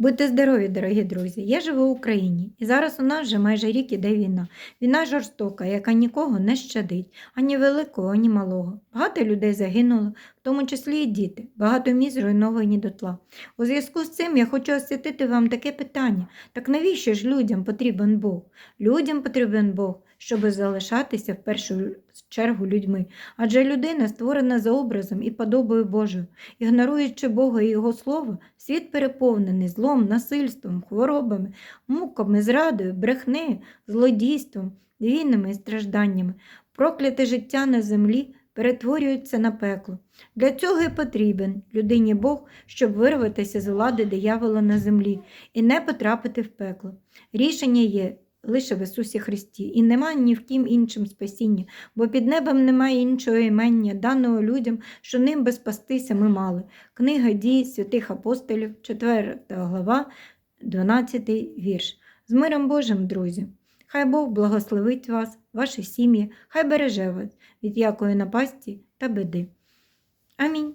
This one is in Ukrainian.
Будьте здорові, дорогі друзі! Я живу в Україні, і зараз у нас вже майже рік іде війна. Війна жорстока, яка нікого не щадить, ані великого, ані малого. Багато людей загинуло, в тому числі і діти, багато міст зруйновані дотла. У зв'язку з цим я хочу освітити вам таке питання: так навіщо ж людям потрібен Бог? Людям потрібен Бог, щоб залишатися в першу чергу людьми. Адже людина створена за образом і подобою Божою. Ігноруючи Бога і Його Слово, світ переповнений злом, насильством, хворобами, муками, зрадою, брехнею, злодійством, війнами і стражданнями. Прокляте життя на землі перетворюється на пекло. Для цього і потрібен людині Бог, щоб вирватися з влади диявола на землі і не потрапити в пекло. Рішення є лише в Ісусі Христі, і нема ні в ким іншим спасіння, бо під небом немає іншого імення, даного людям, що ним би спастися ми мали. Книга дій святих апостолів, 4 глава, 12 вірш. З миром Божим, друзі! Хай Бог благословить вас, ваші сім'ї, хай береже вас від якої напасті та беди. Амінь.